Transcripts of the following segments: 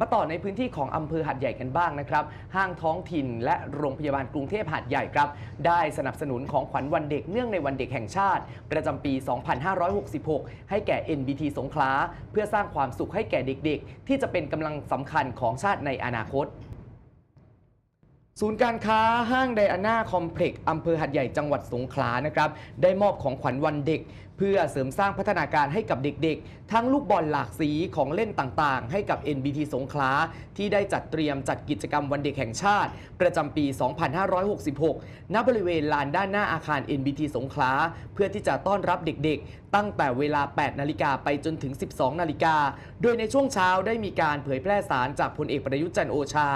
มาต่อในพื้นที่ของอำเภอหัดใหญ่กันบ้างนะครับ ห้างท้องถิ่นและโรงพยาบาลกรุงเทพหัดใหญ่ครับ ได้สนับสนุนของขวัญวันเด็กเนื่องในวันเด็กแห่งชาติ ประจำปี 2566 ให้แก่ NBT สงขลาเพื่อสร้างความสุขให้แก่เด็กๆ ที่จะเป็นกำลังสำคัญของชาติในอนาคตศูนย์การค้าห้างไดอาน่าคอมเพล็กซ์อำเภอหัดใหญ่จังหวัดสงขลานะครับ ได้มอบของขวัญวันเด็ก เพื่อเสริมสร้างพัฒนาการให้กับเด็กๆ ทั้งลูกบอลหลากสีของเล่นต่างๆ ให้กับ NBT สงขลาที่ได้จัดเตรียมจัดกิจกรรมวันเด็กแห่งชาติ ประจำปี 2566 ณ บริเวณลานด้านหน้าอาคาร NBT สงขลาเพื่อที่จะต้อนรับเด็กๆ ตั้งแต่เวลา 8 นาฬิกาไปจนถึง 12 นาฬิกา โดยในช่วงเช้าได้มีการเผยแพร่สารจากพลเอกประยุทธ์จันโอชา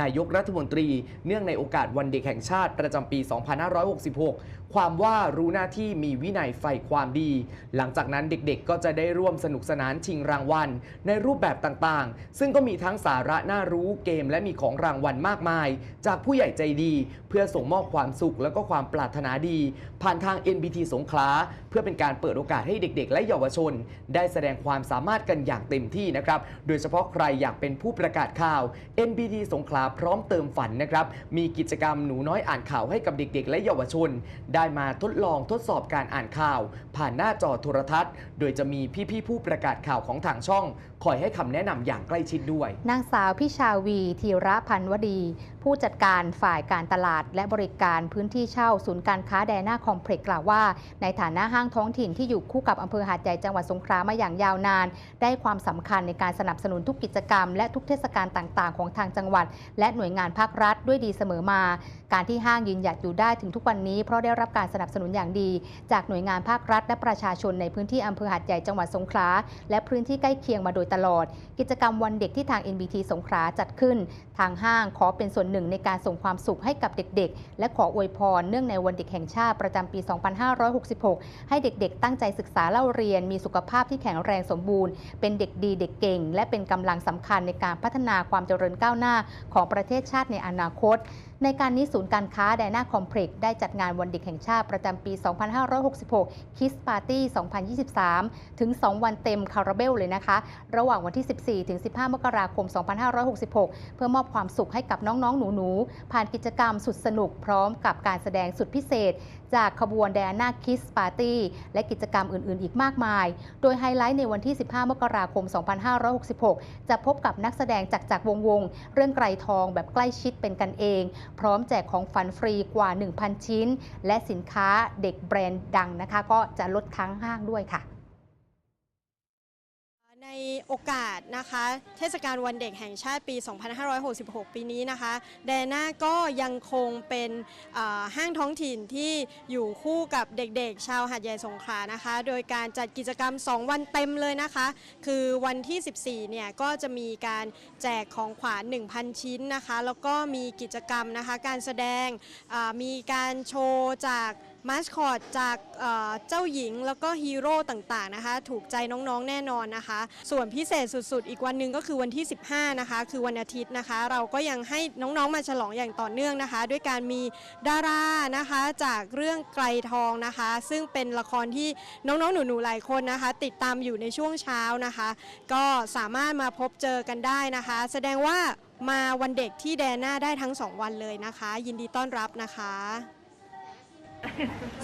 นายกรัฐมนตรี เนื่องในโอกาสวันเด็กแห่งชาติประจำปี 2566 ความว่ารู้หน้าที่มีวินัยใฝ่ความดีหลังจากนั้นเด็กๆ ก็จะได้ร่วมสนุกสนานชิงรางวัล ในรูปแบบต่างๆ ซึ่งก็มีทั้งสาระน่ารู้เกมและมีของรางวัลมากมาย จากผู้ใหญ่ใจดี เพื่อส่งมอบความสุขและก็ความปรารถนาดี ผ่านทาง NBT สงขลาเพื่อเป็นการเปิดโอกาสให้เด็กๆ และเยาวชน ได้แสดงความสามารถกันอย่างเต็มที่นะครับ โดยเฉพาะใครอยากเป็นผู้ประกาศข่าว NBT สงขลาพร้อมเติมฝันนะครับ มีกิจกรรมหนูน้อยอ่านข่าวให้กับเด็กๆ และเยาวชน ได้มาทดลองทดสอบการอ่านข่าว ผ่านหน้าจอโทรทัศน์ โดยจะมีพี่ๆผู้ประกาศข่าวของทางช่อง คอยให้คำแนะนำอย่างใกล้ชิดด้วย นางสาวพิชาวีธีระพันวดี ผู้จัดการฝ่ายการตลาด และบริการพื้นที่เช่าศูนย์การค้าแดน่าคอมเพล็กซ์กล่าวว่า ในฐานะห้างท้องถิ่นที่อยู่คู่กับอำเภอหาดใหญ่จังหวัดสงขลามาอย่างยาวนาน ได้ความสำคัญในการสนับสนุนทุกกิจกรรม และทุกเทศกาลต่าง ๆ ของทางจังหวัด และหน่วยงานภาครัฐด้วยดีเสมอมา การที่ห้างยืนหยัดอยู่ได้ถึงทุกวันนี้เพราะได้รับการสนับสนุนอย่างดี จากหน่วยงานภาครัฐและประชาชนในพื้นที่อำเภอหาดใหญ่จังหวัดสงขลาและพื้นที่ใกล้เคียงมาโดยตลอด กิจกรรมวันเด็กที่ทาง NBT สงขลาจัดขึ้น ทางห้างขอเป็นส่วนหนึ่งในการส่งความสุขให้กับเด็กๆ และขออวยพรเนื่องในวันเด็กแห่งชาติประจำปี 2566 ให้เด็กๆ ตั้งใจศึกษาเล่าเรียน มีสุขภาพที่แข็งแรงสมบูรณ์ เป็นเด็กดีเด็กเก่ง และเป็นกำลังสำคัญในการพัฒนาความเจริญก้าวหน้าของประเทศชาติในอนาคตในการนี้ศูนย์การค้าไดนาคอมเพล็กซ์ได้จัดงานวันเด็กแห่งชาติประจำปี 2566คิสปาร์ตี้2023 ถึง 2 วันเต็มคาราเบลเลยนะคะ ระหว่างวันที่ 14 ถึง 15 มกราคม 2566 เพื่อมอบความสุขให้กับน้อง ๆ หนู ๆ ผ่านกิจกรรมสุดสนุกพร้อมกับการแสดงสุดพิเศษ จากขบวนไดอาน่าคิสปาร์ตี้และกิจกรรมอื่น ๆ อีกมากมาย โดยไฮไลท์ในวันที่ 15 มกราคม 2566 จะพบกับนักแสดงจากจากวงวงๆเรื่องไกรทองแบบใกล้ชิดเป็นกันเองพร้อมแจกของฝันฟรีกว่า 1,000 ชิ้น และสินค้าเด็กแบรนด์ดังนะคะ ก็จะลดทั้งห้างด้วยค่ะ ในโอกาสนะคะ เทศกาลวันเด็กแห่งชาติปี 2566 ปีนี้นะคะ แดน่าก็ยังคงเป็นห้างท้องถิ่นที่อยู่คู่กับเด็กๆ ชาวหาดใหญ่สงขลานะคะ โดยการจัดกิจกรรม 2 วันเต็มเลยนะคะ คือวันที่ 14 เนี่ยก็จะมีการแจกของขวัญ1,000 ชิ้นนะคะ แล้วก็มีกิจกรรมนะคะ การแสดงมีการโชว์จาก มาสคอตจากเจ้าหญิงแล้วก็ฮีโร่ต่างๆนะคะ ถูกใจน้องๆแน่นอนนะคะ ส่วนพิเศษสุดๆ อีกวันหนึ่งก็คือวันที่ 15 นะคะ คือวันอาทิตย์นะคะ เราก็ยังให้น้องๆมาฉลองอย่างต่อเนื่องนะคะ ด้วยการมีดารานะคะจากเรื่องไกลทองนะคะ ซึ่งเป็นละครที่น้องๆหนูๆหลายคนนะคะ ติดตามอยู่ในช่วงเช้านะคะ ก็สามารถมาพบเจอกันได้นะคะ แสดงว่ามาวันเด็กที่แดน่าได้ทั้ง 2 วันเลยนะคะ ยินดีต้อนรับนะคะ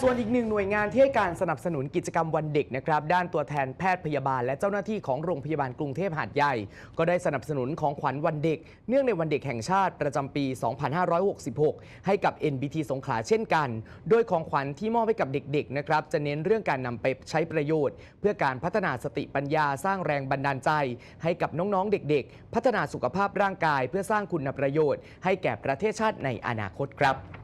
ส่วนอีกหนึ่งหน่วยงานที่ให้การสนับสนุนกิจกรรมวันเด็กนะครับ ด้านตัวแทนแพทย์พยาบาล และเจ้าหน้าที่ของโรงพยาบาลกรุงเทพหาดใหญ่ ก็ได้สนับสนุนของขวัญวันเด็ก เนื่องในวันเด็กแห่งชาติประจำปี 2566 ให้กับ NBT สงขลาเช่นกัน โดยของขวัญที่มอบให้กับเด็กๆนะครับจะเน้นเรื่องการนำไปใช้ประโยชน์ เพื่อการพัฒนาสติปัญญาสร้างแรงบันดาลใจ ให้กับน้องๆ เด็ก ๆ พัฒนาสุขภาพร่างกาย เพื่อสร้างคุณประโยชน์ ให้แก่ประเทศชาติในอนาคตครับ